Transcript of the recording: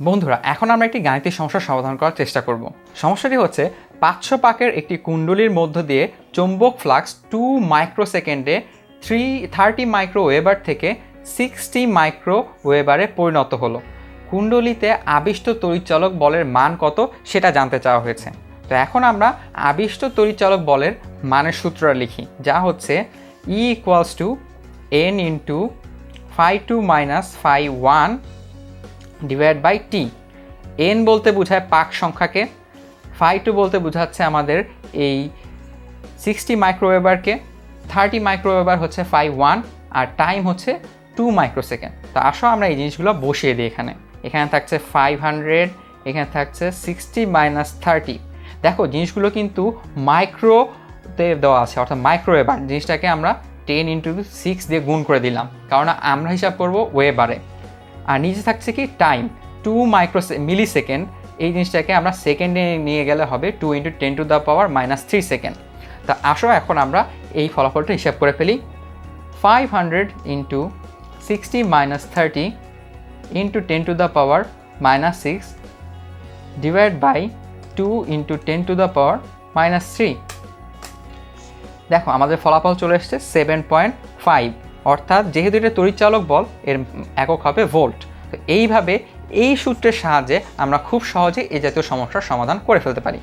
বন্ধুরা, এখন আমরা একটি গাণিতিক সমস্যার সমাধান করার চেষ্টা করব। সমস্যাটি হচ্ছে, পাঁচশো পাকের একটি কুণ্ডলীর মধ্য দিয়ে চৌম্বক ফ্লাক্স টু মাইক্রোসেকেন্ডে থ্রি থার্টি মাইক্রো ওয়েবার থেকে সিক্সটি মাইক্রো ওয়েবারে পরিণত হলো। কুণ্ডলিতে আবিষ্ট তড়িৎচালক বলের মান কত সেটা জানতে চাওয়া হয়েছে। তো এখন আমরা আবিষ্ট তড়িৎচালক বলের মানের সূত্রটা লিখি, যা হচ্ছে E equals to N into five two minus five one divide by T N বলতে বোঝায় পাক সংখ্যাকে ফাইভ টু বলতে বোঝাচ্ছে আমাদের এই সিক্সটি মাইক্রোওয়েভারকে থার্টি মাইক্রোওয়েভার হচ্ছে ফাইভ ওয়ান আর টাইম হচ্ছে টু মাইক্রোসেকেন্ড তো আসো আমরা এই জিনিসগুলো বসিয়ে দিই এখানে। এখানে থাকছে ফাইভ হান্ড্রেড এখানে থাকছে সিক্সটি মাইনাস থার্টি দেখো, জিনিসগুলো কিন্তু মাইক্রোতে দেওয়া আছে, অর্থাৎ মাইক্রোওয়েভার জিনিসটাকে আমরা টেন ইন্টু সিক্স দিয়ে গুণ করে দিলাম। কারণ আমরা হিসাব করব ওয়েবারে আর নিচে থাকছে কি time two micro milli second এই জিনিসটাকে আমরা সেকেন্ডে নিয়ে গেলে হবে two into ten to the power minus three second তা আসো এখন আমরা এই ফলাফলটা হিসাব করে ফেলি। Five hundred into sixty minus thirty into ten to the power minus six divide by two into ten to the power minus three দেখো, আমাদের ফলাফল চলে এসছে সেভেন পয়েন্ট ফাইভ অর্থাৎ যেহেতু এটা তড়িৎচালক বল, এর একক হবে ভোল্ট। তো এইভাবে এই সূত্রের সাহায্যে আমরা খুব সহজে এই জাতীয় সমস্যার সমাধান করে ফেলতে পারি।